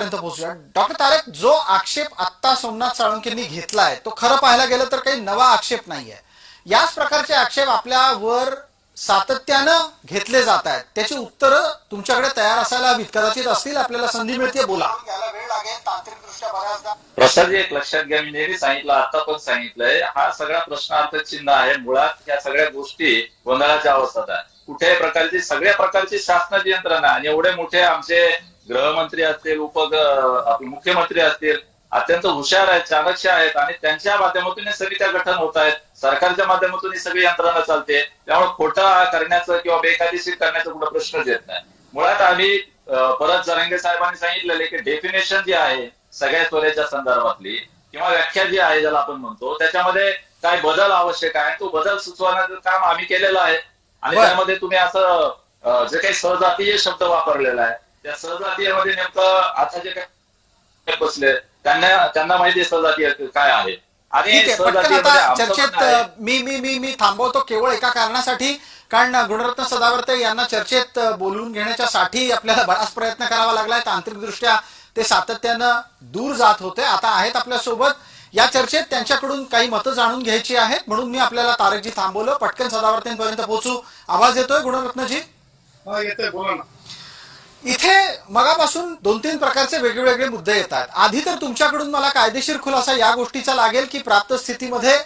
तारकापर्यंत पोहोचूया doctor तारक जो आक्षेप आत्ता सोमनाथ साळुंकेंनी घेतलाय तो खरं पाहायला गेलं तर काही नवा आक्षेप नाहीये. याच प्रकारचे आक्षेप आपल्यावर सातत्यानं घेतले जात आहेत. त्याची उत्तरं तुमच्याकडे तयार असायला हवीत. कदाचित असतील आपल्याला संधी मिळते बोला. वेळ लागेल प्रसाद एक लक्षात घ्या. मी नेहमी सांगितलं आता पण सांगितलंय. हा सगळा प्रश्नार्थचिन्ह आहे. मुळात या सगळ्या गोष्टी गोंधळाच्या अवस्थेत आहे कुठल्याही प्रकारची सगळ्या प्रकारची शासनाची यंत्रणा आणि एवढे मोठे आमचे गृहमंत्री असतील उप आपले मुख्यमंत्री असतील अत्यंत हुशार आहेत चाणक्य आहेत आणि त्यांच्या माध्यमातून हे समित्या गठन होत आहेत. सरकारच्या माध्यमातून ही सगळी यंत्रणा चालते. त्यामुळे खोटा करण्याचं किंवा बेकायदेशीर करण्याचा कुठं प्रश्नच येत नाही. मुळात आम्ही परत जरांगे साहेबांनी सांगितलेले की डेफिनेशन जी आहे सगळ्या चोऱ्याच्या संदर्भातली किंवा व्याख्या जी आहे ज्याला आपण म्हणतो त्याच्यामध्ये काय बदल आवश्यक आहे. तो बदल सुचवण्याचं काम आम्ही केलेलं आहे. आणि. त्यामध्ये तुम्ही असं जे काही सहजातीय शब्द वापरलेला आहे त्या सहजातीयमध्ये नेमकं आता जे काही बसले त्यांना त्यांना माहिती आहे सहजातीय काय आहे. आणि ठीक आहे पटकन सहजातीयमध्ये आता आमचं चर्चेत मी मी मी मी थांबवतो केवळ एका कारणासाठी. कारण गुणरत्न सदावर्ते यांना चर्चेत अ, बोलवून घेण्याच्यासाठी आपल्याला बराच प्रयत्न करावा लागलाय. तांत्रिकदृष्ट्या ते सातत्यानं दूर जात होते. आता आहेत आपल्यासोबत या चर्चेत त्यांच्याकडून काही मतं जाणून घ्यायची आहेत. म्हणून मी आपल्याला तारकजी थांबवलं. पटकन सदावर्तेंपर्यंत पोहोचू. आवाज येतोय गुणरत्नजी? येतोय. बोला ना. इथे मगापासून दोन तीन प्रकारचे वेगवेगळे मुद्दे येतात. आधी तर तुमच्याकडून मला कायदेशीर खुलासा या गोष्टीचा लागेल की प्राप्त स्थितीमध्ये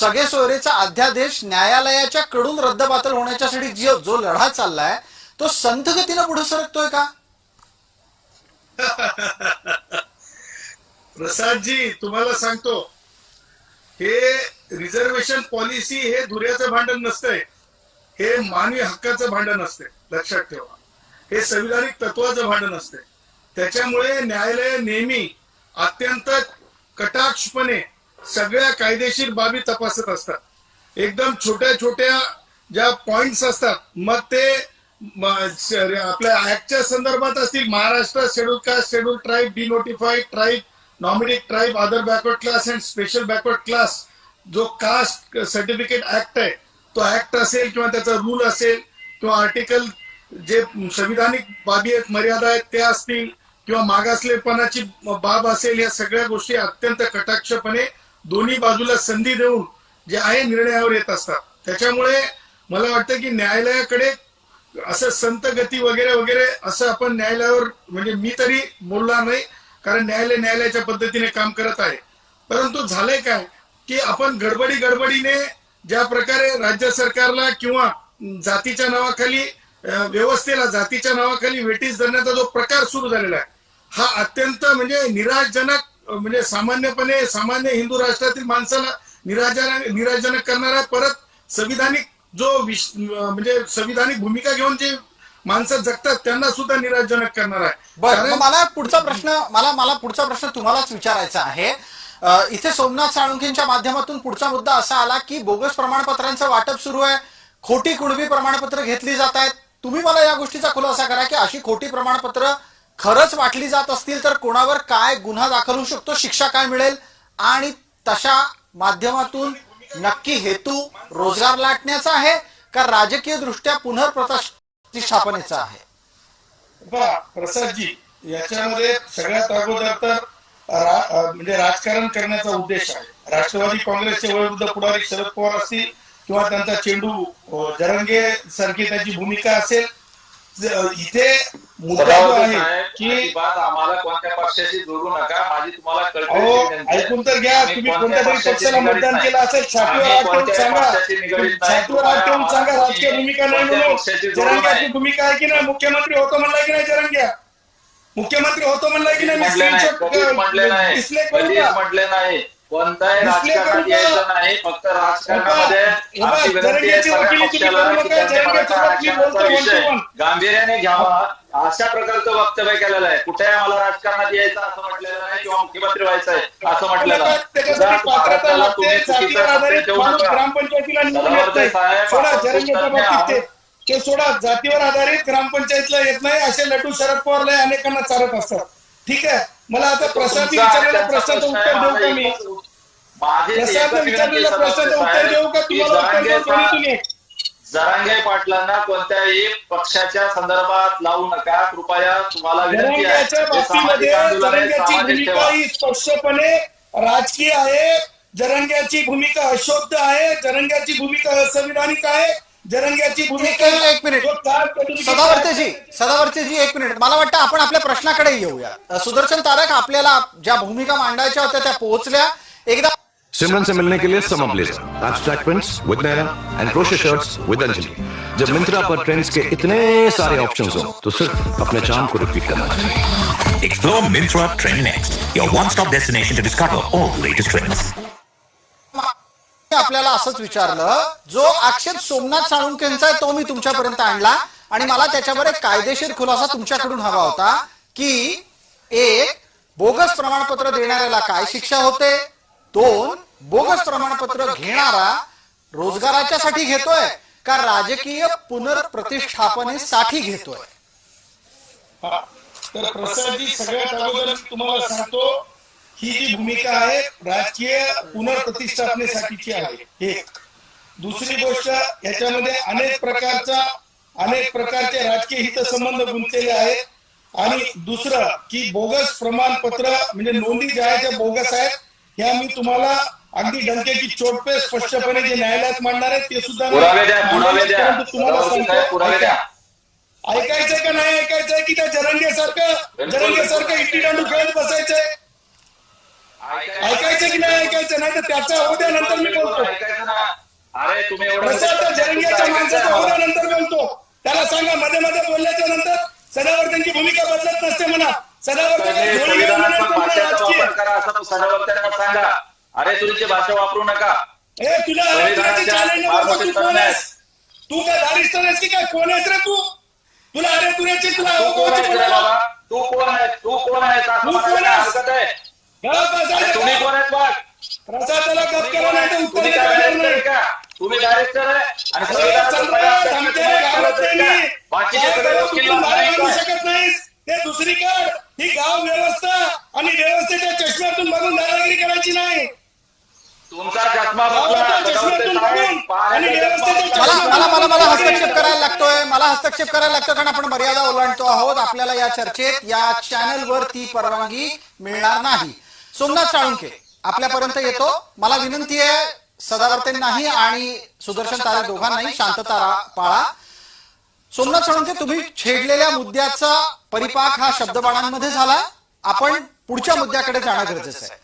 सगळे सोयरेचा अध्यादेश न्यायालयाच्या कडून रद्दबातल होण्याच्यासाठी जो जो लढा चाललाय तो संथ गतीनं पुढे सरकतोय का? प्रसादजी तुम्हाला सांगतो हे रिझर्वेशन पॉलिसी हे धुऱ्याचं भांडण नसतंय. हे मानवी हक्काचं भांडण असते लक्षात ठेवा. हे संविधानिक तत्वाचं भांडण असते. त्याच्यामुळे न्यायालय नेहमी अत्यंत कटाक्षपणे सगळ्या कायदेशीर बाबी तपासत असतात. एकदम छोट्या छोट्या ज्या पॉइंट्स असतात मग ते आपल्या ऍक्टच्या संदर्भात असतील Maharashtra schedule caste schedule tribe denotified tribe nominate tribe other backward class and special backward class जो कास्ट सर्टिफिकेट ऍक्ट आहे तो ऍक्ट असेल किंवा त्याचा रूल असेल किंवा आर्टिकल जे संविधानिक बाबी आहेत मर्यादा आहेत त्या असतील किंवा मागासलेपणाची बाब असेल या सगळ्या गोष्टी अत्यंत कटाक्षपणे दोन्ही बाजूला संधी देऊन जे आहे निर्णयावर येत असतात. त्याच्यामुळे मला वाटतं की न्यायालयाकडे असं संत गती वगैरे वगैरे असं आपण न्यायालयावर म्हणजे मी तरी बोलणार नाही कारण न्यायालय न्यायालयाच्या पद्धतीने काम करत आहे. परंतु झालंय काय की आपण गडबडी गडबडीने ज्या प्रकारे राज्य सरकारला किंवा जातीच्या नावाखाली व्यवस्थेला जातीच्या नावाखाली वेटीस धरण्याचा जो प्रकार सुरू झालेला आहे हा अत्यंत म्हणजे निराशजनक म्हणजे सामान्यपणे सामान्य हिंदू राष्ट्रातील माणसाला निराजनक निराशजनक करणारा परत संविधानिक जो विश म्हणजे संविधानिक भूमिका घेऊन जे माणसं जगतात त्यांना सुद्धा निराशजनक करणार आहे. बरं मला पुढचा प्रश्न मला मला पुढचा प्रश्न तुम्हालाच विचारायचा आहे. इथे सोमनाथ साळुंखेंच्या माध्यमातून पुढचा मुद्दा असा आला की बोगस प्रमाणपत्रांचं वाटप सुरू आहे. खोटी कुणबी प्रमाणपत्र घेतली जात आहेत. तुम्ही मला या गोष्टीचा खुलासा करा की अशी खोटी प्रमाणपत्र खरंच वाटली जात असतील तर कोणावर काय गुन्हा दाखल होऊ शकतो शिक्षा काय मिळेल आणि तशा माध्यमातून नक्की हेतू रोजगार लाटण्याचा आहे का राजकीय दृष्ट्या पुनर्प्रतिष्ठापनेचा आहे? प्रसादजी याच्यामध्ये सगळ्यात अगोदर तर म्हणजे राजकारण करण्याचा उद्देश आहे. राष्ट्रवादी काँग्रेसचे वयोवृद्ध पुढारी शरद पवार असतील किंवा त्यांचा चेंडू जरंगे सारखी त्याची भूमिका असेल इथे मुद्दा जो आहे की आम्हाला कोणत्या पक्षाशी जोडू नका माझी तुम्हाला. ऐकून तर घ्या तुम्ही कोणत्या तरी पक्षाला मतदान. केलं असेल छातीवर ठेवून सांगा. छातीवर ठेवून सांगा राजकीय भूमिका नाही म्हणून जरंग्याची. भूमिका आहे की नाही मुख्यमंत्री होतो म्हणलाय की नाही जरंग्या मुख्यमंत्री होतो म्हणलाय की नाही मी म्हटले नाही स्क्रीनशॉट म्हटले नाही कोणताही राजकारणात? यायचं नाही फक्त राजकारणामध्ये विनंती आहे सगळ्या पक्षाला की त्यांनी मराठा आरक्षणाचा विषय. गांभीर्याने घ्यावा. अशा प्रकारचं वक्तव्य केलेलं आहे. कुठेही आम्हाला राजकारणात यायचं असं म्हटलेलं नाही किंवा मुख्यमंत्री व्हायचं आहे असं म्हटलेलं आहे. ते सोडा जातीवर आधारित ग्रामपंचायतला येत नाही असे लटू शरद पवारला अनेकांना चालत असतात. ठीक आहे? मला आता प्रसाद तुमचा विचारलेल्या प्रश्नाचं उत्तर देऊ का मी? माझी जरांगे पाटलांना कोणत्याही पक्षाच्या संदर्भात लावू नका. कृपया तुम्हाला विनंती हे. ही स्पष्टपणे राजकीय आहे. जरंग्याची भूमिका अशोध आहे. जरंग्याची भूमिका असंविधानिक आहे. जरंग्याची भूमिका एक- मिनिट. सदावर्तेजी सदावर्तेजी एक मिनिट. मला वाटतं आपण आपल्या प्रश्नाकडे येऊया. सुदर्शन तारक आपल्याला ज्या भूमिका मांडायच्या होत्या त्या पोहोचल्या. एकदा सिमरन से मिलने के लिए summer blazer abstract prints with Naina and crochet shirts with Anjali जब मिंत्रा पर ट्रेंड्स के इतने सारे ऑप्शंस हो तो सिर्फ अपने चाम को रिपीट करना चाहिए। Explore Mintra Trend Next, your one-stop destination to discover all the latest trends. आपल्याला असंच विचारलं जो आक्षेप सोमनाथ साळुंकेंचा आहे तो मी तुमच्यापर्यंत आणला आणि मला त्याच्यावर एक कायदेशीर खुलासा तुमच्याकडून हवा होता की एक बोगस प्रमाणपत्र देणाऱ्याला काय शिक्षा होते? दोन बोगस प्रमाणपत्र घेणारा रोजगाराच्या साठी घेतोय का राजकीय पुनर्प्रतिष्ठापनेसाठी घेतोय हा. तर प्रसादजी सगळ्यात अगोदर तुम्हाला सांगतो ही जी भूमिका आहे राजकीय पुनर्प्रतिष्ठापनेसाठीची आहे एक दुसरी गोष्ट याच्यामध्ये अनेक प्रकारचा अनेक प्रकारचे राजकीय हितसंबंध गुंतलेले आहेत आणि दुसरं की बोगस प्रमाणपत्र म्हणजे नोंदी ज्या बोगस आहेत ह्या मी तुम्हाला अगदी डंकेची चोटपे स्पष्टपणे जे न्यायालयात मांडणार आहेत ते सुद्धा तुम्हाला सांगतो. ऐकायचं का नाही? ऐकायचंय की त्या जरंगे सारखं जरंगे सारखं इट्टी दांडू खेळत बसायचंय? ऐकायचं की नाही? ऐकायचं नाही तर त्याचा होद्या नंतर मी बोलतो. ऐकायचं ना. अरे तुम्ही एवढं कसं आता जरंग्याच्या माणसाचा होद्या नंतर बोलतो. त्याला सांगा मध्ये मध्ये बोलल्याच्या नंतर सदावर्तनची भूमिका बदलत नसते म्हणा. सांगा. अरे तुझी भाषा वापरू नका. ए तुला तू काय दारिस्तान आहेस की काय? कोण आहेस रे तू? तुला अरे तुऱ्याची तुला तू कोण बाबा? तू कोण आहे तू कोण आहे. तुम्ही कोण आहेत बघ? प्रसादाला गप केला नाही तर उत्तर आहे नाही. का? तुम्ही डायरेक्टर आहे आणि. आहे? बाकीचे सगळे वकील? शकत नाहीस. ते दुसरीकडे. ही गाव व्यवस्था आणि व्यवस्थेच्या चष्म्यातून बघून दादागिरी करायची नाही. तुमचा चष्मा सदावर्ते चष्म्यातून बघून आणि व्यवस्थेच्या. मला मला मला मला हस्तक्षेप करायला लागतोय. मला हस्तक्षेप करायला लागतो कारण आपण मर्यादा ओलांडतो आहोत. आपल्याला या चर्चेत या चॅनलवर ती परवानगी मिळणार नाही. सोमनाथ साळुंके आपल्यापर्यंत येतो. मला विनंती आहे सदावर्तेंनाही आणि सुदर्शन तारे दोघांनाही शांतता पाळा. सोमनाथ साळुंके तुम्ही छेडलेल्या मुद्द्याचा परिपाक हा शब्दबाणांमध्ये झाला. आपण पुढच्या मुद्द्याकडे जाणं गरजेचं आहे.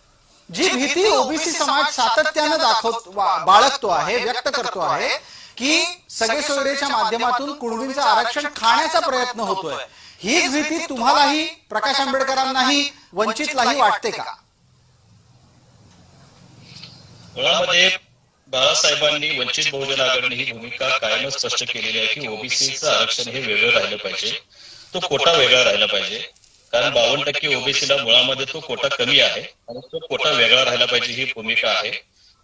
जी भीती ओबीसी समाज सातत्यानं दाखवत बाळगतो आहे व्यक्त करतो आहे की सगळे सोयरेच्या माध्यमातून कुणबींचं आरक्षण खाण्याचा प्रयत्न होतोय. हीच भीती तुम्हालाही प्रकाश आंबेडकरांनाही वंचितलाही वाटते का? मुळामध्ये बाळासाहेबांनी वंचित बहुजन आघाडीने ही भूमिका कायमच स्पष्ट केलेली आहे की ओबीसीचं आरक्षण हे वेगळं राहिलं पाहिजे. तो कोटा वेगळा राहिला पाहिजे. कारण बावन्न टक्के ओबीसीला मुळामध्ये तो कोटा कमी आहे आणि तो कोटा वेगळा राहिला पाहिजे ही भूमिका आहे.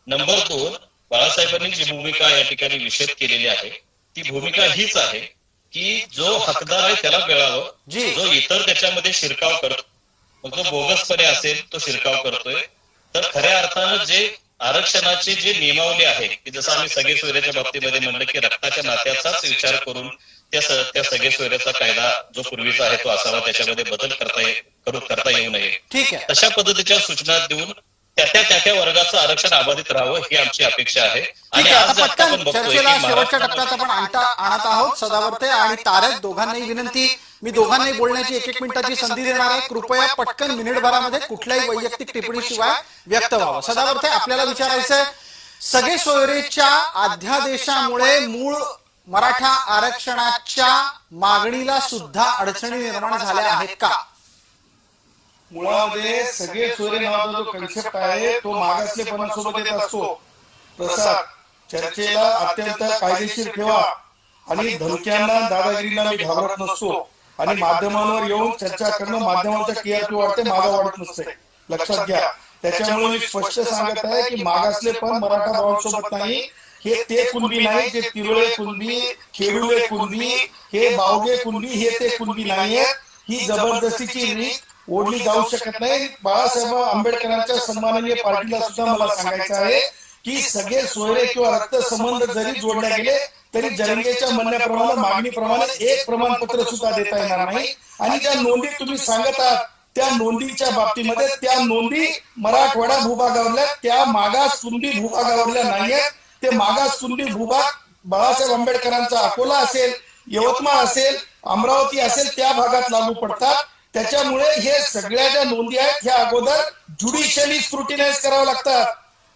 नंबर दोन बाळासाहेबांनी जी भूमिका या ठिकाणी निषेध केलेली आहे ती भूमिका हीच आहे की जो हकदार आहे त्याला मिळावं जी. जो इतर त्याच्यामध्ये शिरकाव करतो मग जो बोगसपणे असेल तो शिरकाव करतोय. तर खऱ्या अर्थानं जे आरक्षणाची जी नियमावली आहे की जसं आम्ही सगळे सोयऱ्याच्या बाबतीमध्ये म्हणलं की रक्ताच्या नात्याचाच विचार करून त्या त्या सगळे सोयऱ्याचा कायदा जो पूर्वीचा आहे तो असावा त्याच्यामध्ये बदल करता करू करता येऊ नये. ठीक आहे. तशा पद्धतीच्या सूचना देऊन त्या त्या त्या त्या वर्गाचं आरक्षण अबाधित राहावं ही आमची अपेक्षा आहे. आणि आज आपण बघतोय शेवटच्या टप्प्यात आपण आणता आणत आहोत सदावर्ते आणि तारक दोघांनाही विनंती. मी दोघांनाही बोलण्याची एक एक मिनिटाची संधी देणार आहे. कृपया पटकन मिनिटभरामध्ये कुठल्याही वैयक्तिक टिप्पणीशिवाय व्यक्त व्हावं. सदावर्ते आपल्याला विचारायचंय सगळे सोयरेच्या अध्यादेशामुळे मूळ मराठा आरक्षणाच्या मागणीला सुद्धा अडचणी निर्माण झाल्या आहेत का? मुळामध्ये सगळे सोयरे नावाचा जो कन्सेप्ट आहे तो मागासलेपणासोबत येत असतो. प्रसाद चर्चेला अत्यंत कायदेशीर ठेवा आणि धमक्यांना दादागिरीला मी घाबरत नसतो आणि माध्यमांवर येऊन चर्चा करणं माध्यमांचा टीआरपी वाढते मागा वाढत नसते. लक्षात घ्या. त्याच्यामुळे मी स्पष्ट सांगत आहे की मागासले पण मराठा भावांसोबत नाही. हे ते कुणबी नाही जे तिरुळे कुणबी खेडुळे कुणबी हे बावगे कुणबी हे ते कुणबी नाहीये ही जबरदस्तीची रीत ओढली जाऊ शकत नाही. बाळासाहेब आंबेडकरांच्या सन्माननीय पार्टीला सुद्धा मला सांगायचं आहे की सगळे सोयरे किंवा रक्तसंबंध जरी जोडले गेले तरी जरंगेच्या म्हणण्याप्रमाणे मागणीप्रमाणे एक प्रमाणपत्र सुद्धा देता येणार नाही. आणि ज्या नोंदी तुम्ही सांगत आहात त्या नोंदीच्या बाबतीमध्ये त्या नोंदी मराठवाडा भूभागावरल्या त्या मागास कुणबी भूभागावरल्या नाहीयेत. ते मागास कुणबी भूभाग बाळासाहेब आंबेडकरांचा अकोला असेल यवतमाळ असेल अमरावती असेल त्या भागात लागू पडतात. त्याच्यामुळे हे सगळ्या ज्या नोंदी आहेत ह्या अगोदर ज्युडिशियली स्क्रुटिनाइज करावं लागतात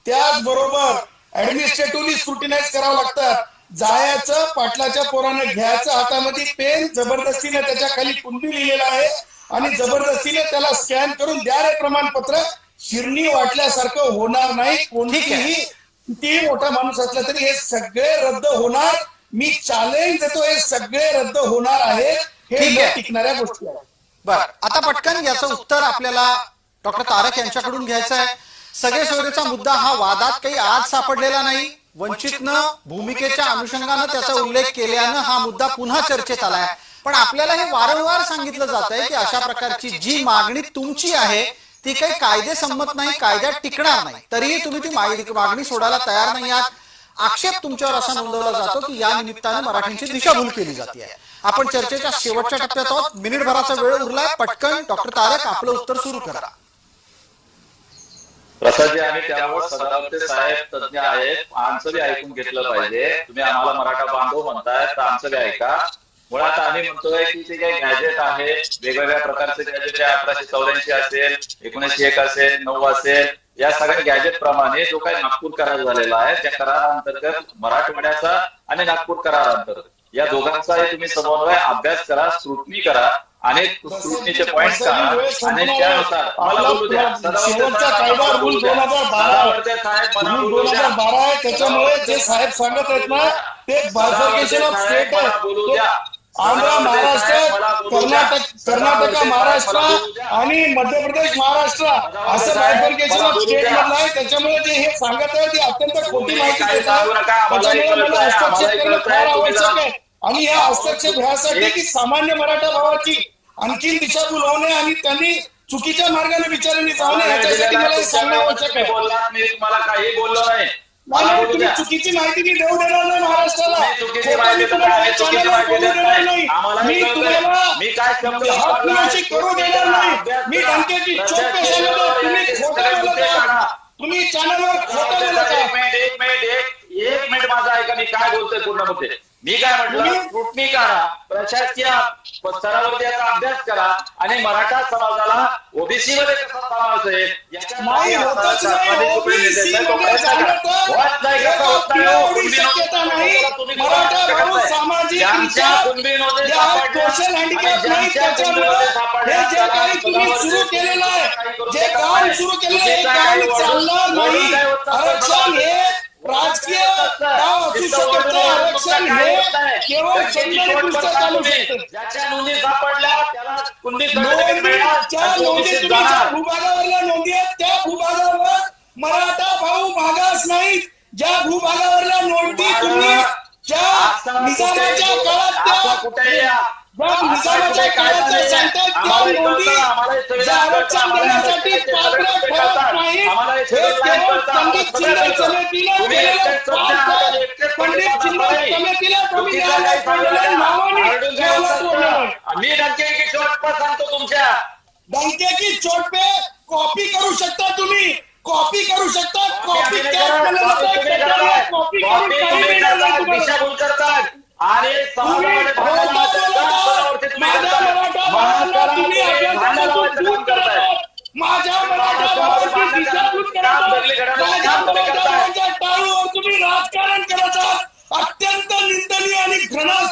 त्याचबरोबर ऍडमिनिस्ट्रेटिव्हली स्क्रुटिनाइज करावं लागतात जायचं पाटलाच्या पोराने घ्यायचं हातामध्ये पेन जबरदस्तीने त्याच्याखाली कुंडी लिहिलेला आहे आणि जबरदस्तीने त्याला स्कॅन करून द्या रे प्रमाणपत्र. शिरणी वाटल्यासारखं होणार नाही. कोणतीही कितीही मोठा माणूस असला तरी हे सगळे रद्द होणार. मी चॅलेंज देतो हे सगळे रद्द होणार आहेत. हे आहे. टिकणाऱ्या गोष्टी आहेत. बर आता पटकन याचं उत्तर आपल्याला डॉक्टर तारक यांच्याकडून घ्यायचं आहे. सगळे सोयरेचा मुद्दा हा वादात काही आज सापडलेला नाही. वंचितनं भूमिकेच्या अनुषंगानं त्याचा उल्लेख केल्यानं हा मुद्दा पुन्हा चर्चेत आलाय. पण आपल्याला हे वारंवार सांगितलं जात आहे की अशा प्रकारची जी मागणी तुमची आहे ती काही कायदे संमत नाही कायद्यात टिकणार नाही. तरीही तुम्ही ती मागणी सोडायला तयार नाही आहात. आक्षेप तुमच्यावर असा नोंदवला जातो की या निमित्तानं मराठींची दिशाभूल केली जाते. आपण चर्चेच्या शेवटच्या टप्प्यात आहोत. मिनिटभराचा वेळ उरलाय. पटकन डॉक्टर तारक आपलं उत्तर सुरू करा. प्रसादजी आम्ही त्यामुळे सदावते साहेब तज्ञ आहेत. आमचं बी ऐकून घेतलं पाहिजे. तुम्ही आम्हाला मराठा बांधव म्हणताय तर आमचं बी ऐका. मुळात आम्ही म्हणतोय की ते काही गॅजेट आहे वेगवेगळ्या प्रकारचे गॅजेट आहे अठराशे चौऱ्याऐंशी असेल एकोणीसशे एक असेल नऊ असेल या सगळ्या गॅजेट प्रमाणे जो काही नागपूर करार झालेला आहे त्या करारांतर्गत मराठवाड्याचा आणि नागपूर करारांतर्गत. या दोघांचाही तुम्ही समन्वय अभ्यास करा स्क्रुटनी करा स्क्रुटनीचे पॉईंट काढा आणि त्यानुसार मला बोलू द्या. सदावर्ते शेवटचा साहेब, कायदा मला रूल बोलू दोन द्या. हजार बारा रूल दोन. हजार बारा आहे. त्याच्यामुळे जे साहेब सांगत आहेत ना ते ऑफ स्टेट आहे. आंध्र महाराष्ट्र. कर्नाटक कर्नाटक महाराष्ट्र आणि मध्य प्रदेश महाराष्ट्र. असं बायफर्केशन ऑफ स्टेट मधलं आहे. त्याच्यामुळे जे हे सांगत आहे ती अत्यंत खोटी माहिती देत आहे त्याच्यामुळे मला हस्तक्षेप करणं फार आवश्यक आहे. आणि या हस्तक्षेप ह्यासाठी की सामान्य मराठा भावाची आणखीन दिशाभूल होणे आणि त्यांनी चुकीच्या मार्गाने विचारांनी जाऊ नये मला हे सांगणं आवश्यक आहे. मी तुम्हाला काही बोललो नाही, मला तुम्ही. चुकीची माहिती मी देऊ देणार नाही महाराष्ट्राला. मी तुम्हाला काय करू देणार नाही. मी चॅनलवर तुम्ही चॅनलवर खोटं बोलत एक मिनिट एक मिनिट एक मिनिट माझा ऐका मी काय बोलतोय पूर्ण मुद्दे? मी काय म्हटलं? प्रशासकीय स्तरावरती याचा अभ्यास करा आणि मराठा समाजाला ओबीसी मध्ये कसा समावेश आहे याच्या नाही होतच नाही ओबीसी मध्ये जाणं तर होत नाही एका कसं होत नाही हो? एवढी कुणबी शक्यता नोंदी नाही तुम्ही मराठा करताय. भाऊ सामाजिक ज्यांच्या कुणबी नोंदी या सापडल्या सोशल आणि हँडिकॅप नाही ज्यांच्या कुणबी नोंदी त्याच्यामुळे सापडल्या हे जे त्याला काही तुम्ही सुरू केलेलं आहे काही करू जे शकत काम नाही. सुरू केलेलं आहे हे चुकीचं काम काही वळून- चालणार वळून नाही काय होतं? आरक्षण हे राजकीय डाव असू शकत नाही. आरक्षण हे केवळ चंद्राने पुस्तक चालू शकतं ज्याच्या नोंदी सापडल्या त्याला कुंडी नोंदीच्या नोंदी तुम्ही ज्या भूभागावरल्या नोंदी आहेत त्या भूभागावर मराठा भाऊ मागास नाही ज्या भूभागावरल्या नोंदी तुम्ही ज्या निजामाच्या काळात त्या हे. मी नक्की की शेवट सांगतो तुमच्या की चोट पे कॉपी करू शकता तुम्ही कॉपी करू शकता कॉपी कॉपी. दिशाभूल करतात आणि. माझ्या मराठा तुम्ही राजकारण करत आहात. अत्यंत निंदनीय आणि घृणास्पद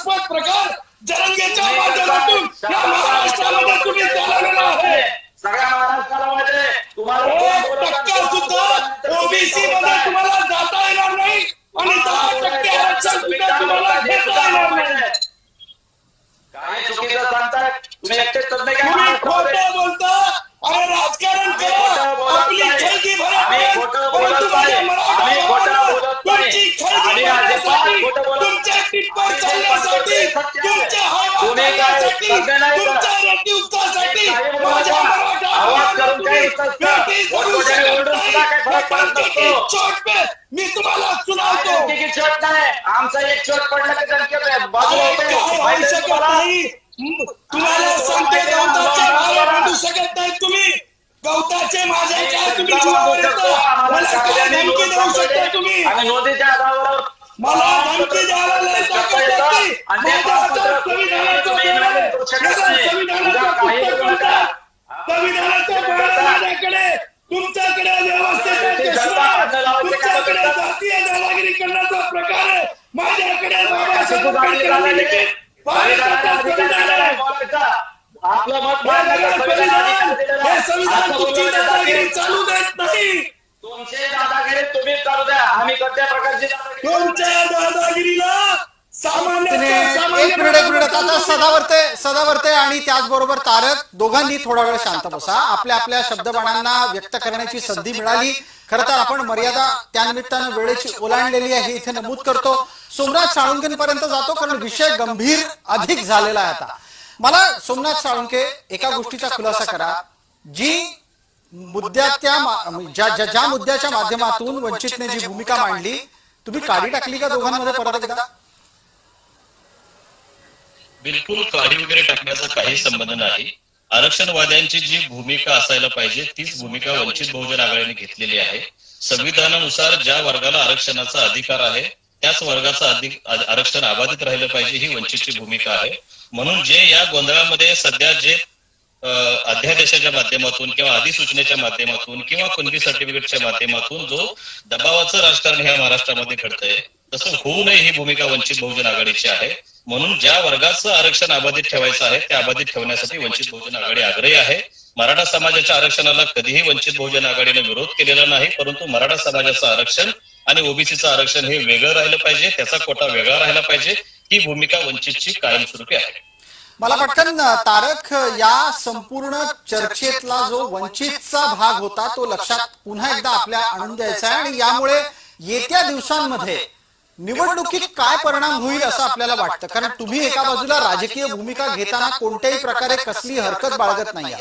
चोट नाही आमचा एक चोट पडला की आहे. बाजूला होते. होऊ शकत? नाही। तुम्हाला सांगते गवताचे मला बांधू शकत नाही तुम्ही। गवताचे माझे काय तुम्ही जीवावर येतं मला काय धमकी देऊ शकता तुम्ही? आणि नोंदीच्या आधारावर मला धमकी द्यायला लय ताकद येते. माझ्या हातात संविधानाचं बळ आहे. माझं संविधानाचं पुस्तक म्हणतात. संविधानाचं बळ आहे माझ्याकडे. तुमच्याकडे व्यवस्थेचा चष्मा. तुमच्याकडे जातीय दादागिरी करण्याचा प्रकार आहे. माझ्याकडे बाबासाहेब हे संविधान तुमची दादागिरी चालू देत नाही. तुमचे दादागिरी तुम्ही करू द्या. आम्ही कोणत्या प्रकारची दादागिरी करू तुमच्या दादागिरीला सामान्य तिने एक मिनिट एक मिनिट. आता सदावर्ते सदावर्ते आणि त्याचबरोबर तारक दोघांनी थोडा वेळ शांत बसा. आपल्या आपल्या शब्दबाणांना व्यक्त करण्याची संधी मिळाली. खर तर आपण मर्यादा त्यानिमित्तानं वेळेची ओलांडलेली आहे इथे नमूद करतो. सोमनाथ साळुंकेपर्यंत जातो कारण विषय गंभीर अधिक झालेला आहे आता. मला सोमनाथ साळुंके एका गोष्टीचा खुलासा करा. जी मुद्द्याच्या म्हणजे ज्या ज्या- ज्या मुद्द्याच्या माध्यमातून वंचितने जी भूमिका मांडली तुम्ही काढी टाकली का दोघांमध्ये परत एकदा? बिलकुल काढी वगैरे टाकण्याचा काही संबंध नाही. आरक्षणवाद्यांची जी भूमिका असायला पाहिजे तीच भूमिका वंचित बहुजन आघाडीने घेतलेली आहे. संविधानानुसार ज्या वर्गाला आरक्षणाचा अधिकार आहे त्याच वर्गाचा अधिक आरक्षण अबाधित राहिलं पाहिजे ही वंचितची भूमिका आहे. म्हणून जे या गोंधळामध्ये सध्या जे अध्यादेशाच्या माध्यमातून किंवा अधिसूचनेच्या माध्यमातून किंवा कुणबी सर्टिफिकेटच्या माध्यमातून जो दबावाचं राजकारण ह्या महाराष्ट्रामध्ये घडतंय तसं होऊ नये ही भूमिका वंचित बहुजन आघाडीची आहे. म्हणून ज्या वर्गाचं आरक्षण अबाधित ठेवायचं आहे ते अबाधित ठेवण्यासाठी वंचित बहुजन आघाडी आग्रही आहे. मराठा समाजाच्या आरक्षणाला कधीही वंचित बहुजन आघाडीने विरोध केलेला नाही परंतु मराठा समाजाचं आरक्षण आणि ओबीसीचं आरक्षण हे वेगळं राहिलं पाहिजे त्याचा कोटा वेगळा राहिला पाहिजे ही भूमिका वंचितची कायमस्वरूपी आहे. मला पटकन तारक या संपूर्ण चर्चेतला जो वंचितचा भाग होता तो लक्षात पुन्हा एकदा आपल्या आणून द्यायचा आहे आणि यामुळे येत्या दिवसांमध्ये निवडणुकीत काय परिणाम होईल असं आपल्याला वाटतं? कारण तुम्ही एका बाजूला राजकीय भूमिका घेताना कोणत्याही प्रकारे कसली हरकत बाळगत नाही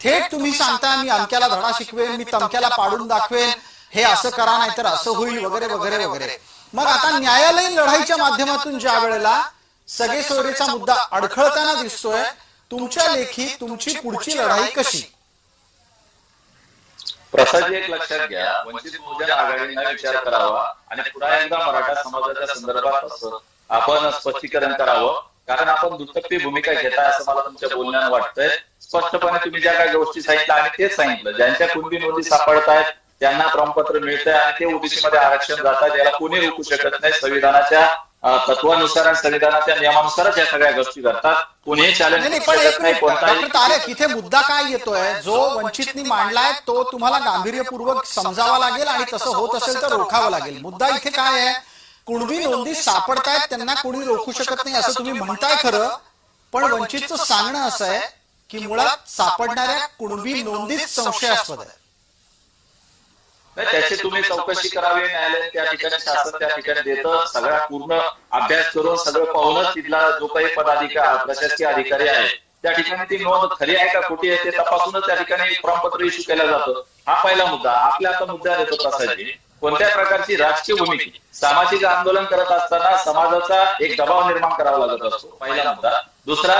थेट तुम्ही सांगता मी अमक्याला धडा शिकवेन मी तमक्याला पाडून दाखवेन हे असं करा नाहीतर असं होईल वगैरे वगैरे वगैरे मग आता न्यायालयीन लढाईच्या माध्यमातून ज्या वेळेला सगळे सोयरेचा मुद्दा अडखळताना दिसतोय तुमच्या लेखी तुमची पुढची लढाई कशी? प्रसादजी एक लक्षात घ्या. वंचित बहुजन आघाडीने विचार करावा आणि पुन्हा एकदा मराठा समाजाच्या संदर्भात असं आपण स्पष्टीकरण करावं. कारण आपण दुटप्पी भूमिका घेताय असं मला तुमच्या बोलण्यानं वाटतंय. स्पष्टपणे तुम्ही ज्या काही गोष्टी सांगितल्या आम्ही तेच सांगितलं. ज्यांच्या कुणबी नोंदी सापडतायत त्यांना प्रमाणपत्र मिळतंय आणि ते ओबीसी मध्ये आरक्षण जातात याला कोणी रोखू शकत नाही. संविधानाच्या तत्वानुसार आणि संविधानाच्या नियमानुसारच या सगळ्या गोष्टी करतात कोणीही चॅलेंज नाही कोणताही तारक इथे मुद्दा काय येतोय? जो वंचितनी मांडलाय तो तुम्हाला गांभीर्यपूर्वक समजावा लागेल आणि तसं होत असेल तर रोखावं लागेल. मुद्दा इथे काय आहे? कुणबी नोंदी सापडतायत त्यांना कोणी रोखू शकत नाही असं तुम्ही म्हणताय खरं. पण वंचितचं सांगणं असं आहे की मुळात सापडणाऱ्या कुणबी नोंदीच संशयास्पद आहे. नाही त्याची तुम्ही चौकशी करावी न्यायालय त्या ठिकाणी शासन त्या ठिकाणी देतं सगळा पूर्ण अभ्यास करून सगळं पाहूनच तिथला जो काही पदाधिकार प्रशासकीय अधिकारी आहे त्या ठिकाणी ती नोंद खरी आहे का कुठे आहे ते तपासूनच त्या ठिकाणी प्रमाणपत्र इश्यू केलं जातं. हा पहिला मुद्दा. आपल्या आता मुद्दा येतो प्रसादजी. कोणत्या प्रकारची राजकीय भूमिती सामाजिक आंदोलन करत असताना समाजाचा एक दबाव निर्माण करावा लागत असतो. पहिला मुद्दा. दुसरा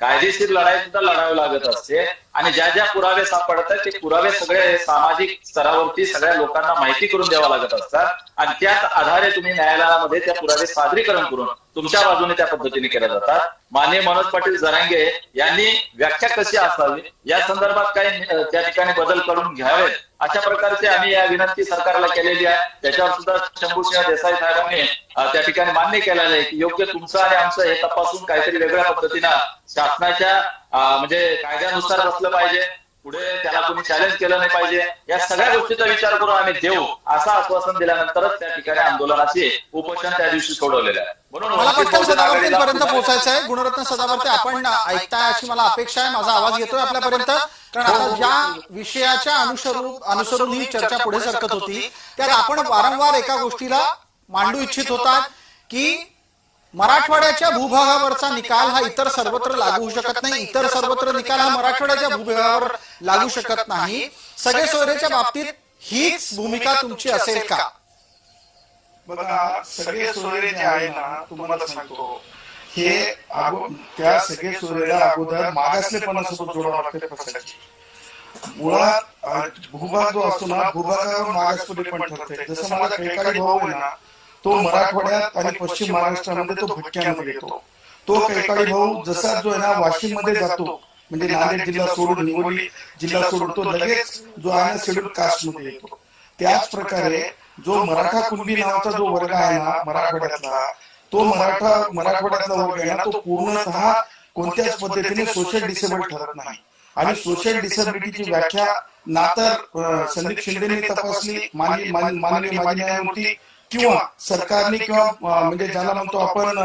कायदेशीर लढाई सुद्धा लढावी लागत असते. आणि ज्या ज्या पुरावे सापडतात ते पुरावे सगळे सामाजिक स्तरावरती सगळ्या लोकांना माहिती करून द्यावा लागत असतात. आणि त्याच आधारे तुम्ही न्यायालयामध्ये त्या पुरावे सादरीकरण करून तुमच्या बाजूने त्या पद्धतीने केल्या जातात. माननीय मनोज पाटील जरांगे यांनी व्याख्या कशी असावी या संदर्भात काही त्या ठिकाणी बदल करून घ्यावेत अशा प्रकारचे आम्ही या विनंती सरकारला केलेली आहे. त्याच्यावर सुद्धा शंभूसिंह देसाई साहेबांनी त्या ठिकाणी मान्य केलेलं आहे की योग्य तुमचं आणि आमचं हे तपासून काहीतरी वेगळ्या पद्धतीनं शासनाच्या म्हणजे कायद्यानुसार बसलं पाहिजे पुढे त्याला कोणी चॅलेंज केलं नाही पाहिजे या सगळ्या गोष्टीचा विचार करून आम्ही देऊ असं आश्वासन दिल्यानंतरच त्या ठिकाणी आंदोलनाचे उपोषण त्या दिवशी सोडवलेलं आहे. म्हणून पुन्हा- पोहोचायचं आहे. गुणरत्न सदावर्ते आपण ऐकताय अशी मला अपेक्षा आहे. माझा आवाज येतोय आपल्यापर्यंत. कारण आता ज्या विषयाच्या अनुसरून अनुसरून ही चर्चा पुढे सरकत होती त्यात आपण वारंवार एका गोष्टीला मांडू इच्छित होतात की मराठवाड्याच्या भूभागावरचा निकाल हा इतर सर्वत्र लागू होऊ शकत नाही. इतर सर्वत्र निकाल हा मराठवाड्याच्या भूभागावर लागू शकत नाही. सगळे सोयरेच्या बाबतीत हीच भूमिका तुमची असेल का? बघा सगळे सोयरे जे आहे ना तुम्हाला सांगतो हे त्या सगळे सोयरेला अगोदर मागासलेपणासोबत जोडावं लागते मुळात भूभाग जो असतो ना भूभागावर मागासपणे पण ठरते जसं माझा काही भाऊ आहे ना तो मराठवाड्यात आणि पश्चिम महाराष्ट्रामध्ये तो भटक्यामध्ये येतो. तो कैकाळी भाऊ जसा जो आहे ना वाशिममध्ये जातो म्हणजे नांदेड जिल्हा सोडून हिंगोली जिल्हा सोडून तो लगेच जो आहे ना शेड्यूल कास्टमध्ये येतो. त्याच प्रकारे जो मराठा कुणबी नावाचा जो वर्ग आहे ना मराठवाड्यातला तो मराठा मराठवाड्यातला वर्ग आहे ना तो पूर्णतः कोणत्याच पद्धतीने सोशल डिसेबल ठरत नाही. आणि सोशल डिसेबिलिटीची व्याख्या ना तर संदीप शिंदेने तपासली माननीय माननीय माजी न्यायमूर्ती किंवा सरकारने किंवा म्हणजे ज्याला म्हणतो आपण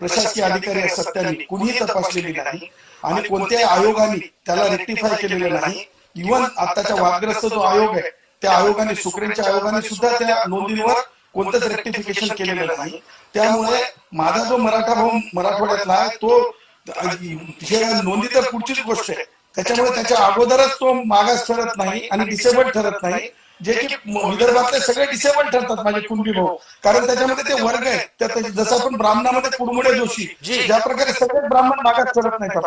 प्रशासकीय अधिकारी असतात त्यांनी कुणीही तपासलेली नाही आणि कोणत्याही आयोगाने त्याला रेक्टिफाय केलेलं नाही. इव्हन आताच्या वादग्रस्त जो आयोग आहे त्या आयोगाने सुक्रेनच्या आयोगाने सुद्धा त्या नोंदींवर कोणतंच रेक्टिफिकेशन केलेलं नाही. त्यामुळे माझा जो मराठा भाऊ मराठवाड्यातला आहे तो नोंदी तर पुढचीच गोष्ट आहे. त्याच्यामुळे त्याच्या अगोदरच तो मागास ठरत नाही आणि डिसेबल ठरत नाही. जे की म- विदर्भातले सगळे डिसेबल ठरतात माझे कुणबी भाऊ. कारण त्याच्यामध्ये ते वर्ग आहेत. जसं आपण ब्राह्मणामध्ये कुडमुडे जोशी जी. ज्या प्रकारे सगळे ब्राह्मण मागास ठरत नाही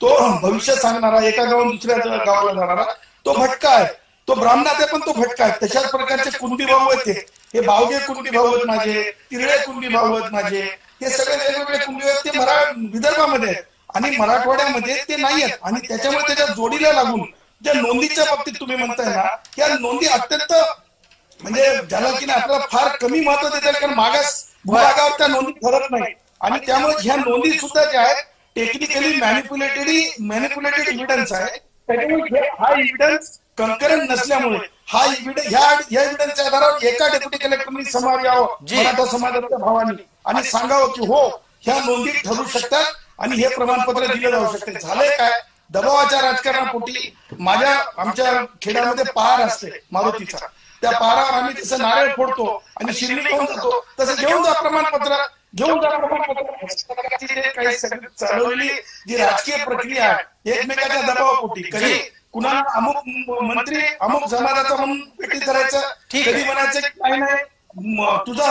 तो भविष्य सांगणारा एका गावात दुसऱ्या गावाला जाणारा तो भटका आहे. तो ब्राह्मणात आहे पण तो भटका आहे. तशाच प्रकारचे कुणबी भाऊ आहेत ते. हे बावगे कुणबी भाऊ आहेत माझे तिरळे कुणबी भाऊ आहेत माझे. हे सगळे वेगवेगळे कुणबी आहेत. ते मरा विदर्भामध्ये आहेत. आणि मराठवाड्यामध्ये ते नाही आहेत. आणि त्याच्यामुळे त्याच्या जोडीला लागून ज्या नोंदीच्या बाबतीत तुम्ही म्हणताय ना या नोंदी अत्यंत म्हणजे ज्याला की नाही आपल्याला फार कमी महत्त्व देतात कारण मागास भूभागावर त्या नोंदी ठरत नाही आणि त्यामुळे ह्या नोंदी सुद्धा ज्या आहेत टेक्निकली मॅनिप्युलेटेड मॅनिप्युलेटेड इव्हिडन्स आहे. त्याच्यामुळे हे- इव्हिडन्स कन्करंट नसल्यामुळे हा इव्हिडन्स ह्या या एव्हिडन्सच्या आधारावर एका डेप्युटी कलेक्टरनी समोर यावं. मराठा समाजाच्या भावानी. आणि सांगावं की हो ह्या नोंदी ठरू शकतात आणि हे प्रमाणपत्र दिलं जाऊ शकते. झालंय काय? दबावाच्या राजकारणापोटी माझ्या आमच्या खेड्यामध्ये पहार असते मारुतीचा. त्या पहारावर आम्ही तसं नारळ फोडतो आणि शिरणी घेऊन जातो. तसं घेऊन जा प्रमाणपत्र घेऊन जा प्रमाणपत्र. काही चालवलेली जी राजकीय प्रक्रिया आहे एकमेकाच्या दबावापोटी. कधी कुणाला अमुक मंत्री अमुक समाजाचा म्हणून पेटी ठीक आहे. कधी म्हणायचं की नाही नाही तुझा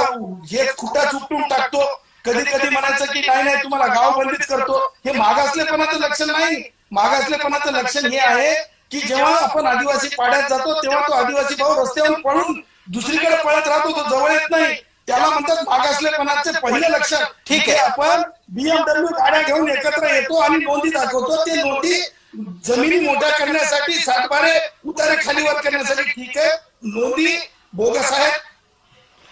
हे खुटा चुकटून टाकतो. कधी कधी म्हणायचं की नाही नाही तुम्हाला गाव बंदीत करतो. हे मागासलेपणाचं लक्षण नाही. मागासलेपणाचं लक्षण हे आहे की जेव्हा आपण आदिवासी पाड्यात जातो तेव्हा तो आदिवासी भाऊ रस्त्यावर पळून दुसरीकडे पळत राहतो तो जवळ येत नाही. त्याला म्हणतात मागासलेपणाचे पहिले लक्षण. ठीक आहे. की आपण बीएमडब्ल्यू गाड्या घेऊन एकत्र येतो आणि नोंदी दाखवतो. ते नोंदी जमिनी मोठ्या करण्यासाठी सातबारे उतारे खालीवर करण्यासाठी ठीक आहे. नोंदी बोगस आहेत.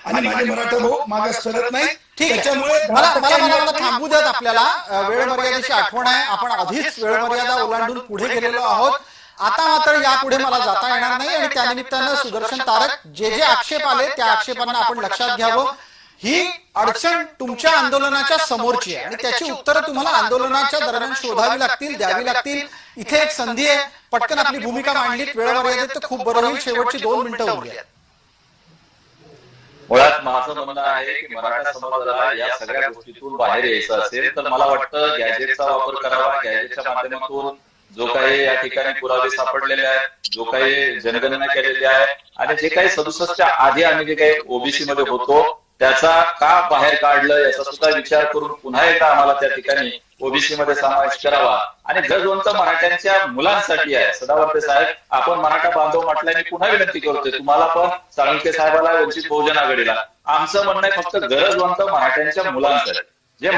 आणि माझे मराठा भाऊ मागास ठरत नाही ठीक आहे. मला मला मला मला थांबू द्यात आपल्याला. वेळ मर्यादेची आठवण आहे. आपण आधीच वेळ मर्यादा ओलांडून पुढे गेलेलो आहोत. आता मात्र यापुढे मला जाता येणार नाही आणि त्यानिमित्तानं सुदर्शन तारक जे जे आक्षेप आले त्या आक्षेपांना आपण लक्षात घ्यावं. ही अडचण तुमच्या आंदोलनाच्या समोरची आहे. आणि त्याची उत्तरं तुम्हाला आंदोलनाच्या दरम्यान शोधावी लागतील द्यावी लागतील. इथे एक संधी आहे. पटकन आपली भूमिका मांडलीत. वेळ मर्यादेत तर खूप बरं होईल. शेवटची दोन मिनिटं उरली मुळात माझं म्हणणं आहे की मराठा समाजाला या सगळ्या गोष्टीतून बाहेर यायचं असेल तर मला वाटतं गॅजेटचा वापर करावा. गॅजेटच्या माध्यमातून जो काही या ठिकाणी पुरावे सापडलेले आहेत जो काही जनगणना केलेली आहे आणि जे काही सदुसष्टच्या आधी आम्ही जे काही ओबीसी मध्ये होतो त्याचा का बाहेर काढलं याचा सुद्धा विचार करून पुन्हा एकदा आम्हाला त्या ठिकाणी ओबीसी मध्ये समावेश करावा. आणि गरजवंत मराठ्यांच्या मुलांसाठी आहे. सदावर्ते साहेब आपण मराठा बांधव म्हटल्याने पुन्हा विनंती करतोय. तुम्हाला पण साळुंके साहेबाला वंचित बहुजन आघाडीला. आमचं म्हणणं आहे फक्त गरजवंत मराठ्यांच्या मुलांसाठी जे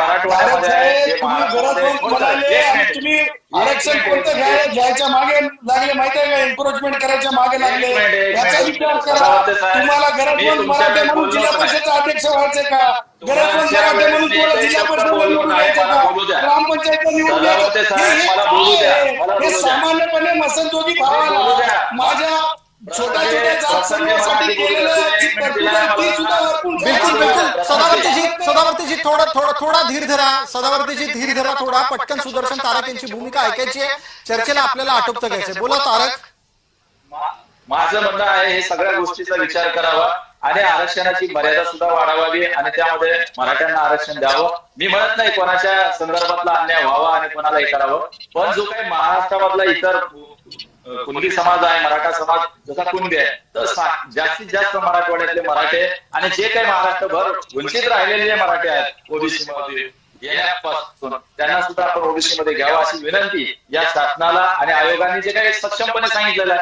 तुम्ही आरक्षण कोणतं घ्यायच्या मागे लागले. माहिती आहे का? एन्क्रोचमेंट करायच्या मागे लागले. याचा. विचार करा. तुम्हाला तुमच्याकडे मराठे म्हणून जिल्हा. परिषदेचा अध्यक्ष व्हायचे का? तुमच्या मराठे म्हणून तुम्हाला जिल्हा परिषद निवडून का. ग्रामपंचायत निवडून हे- हे मला बोलू द्या, काय आहे? मला हे बोलू द्या. सामान्यपणे मसनजोगी बोलू भावाला द्या. माझ्या छोट्या छोट्या जात समूहासाठी केलेलं जी तरतूद आहे ती सुद्धा वरपून बिलकुल बिलकुल. सदावर्तीजी सदावर्तीजी थोडं थोडं थोडा धीर धरा. सदावर्तीजी धीर धरा थोडा. पटकन सुदर्शन तारक यांची भूमिका ऐकायची आहे. चर्चेला आपल्याला आटोपतं घ्यायचंय. बोला तारक. माझं म्हणणं आहे हे सगळ्या गोष्टीचा विचार करावा आणि आरक्षणाची मर्यादा सुद्धा वाढवावी आणि त्यामध्ये मराठ्यांना आरक्षण द्यावं. मी म्हणत नाही कोणाच्या संदर्भातला अन्याय व्हावा आणि कोणाला हे करावं. पण जो काही महाराष्ट्रामधला इतर कुणबी समाज आहे मराठा समाज जसा कुणबी आहे तर जास्तीत जास्त मराठवाड्यातले मराठे आणि जे काही महाराष्ट्रभर वंचित राहिलेले मराठे आहेत ओबीसी मध्ये येण्यापासून त्यांना सुद्धा आपण ओबीसी मध्ये घ्यावं अशी विनंती या शासनाला आणि आयोगाने जे काही सक्षमपणे सांगितलेलं आहे.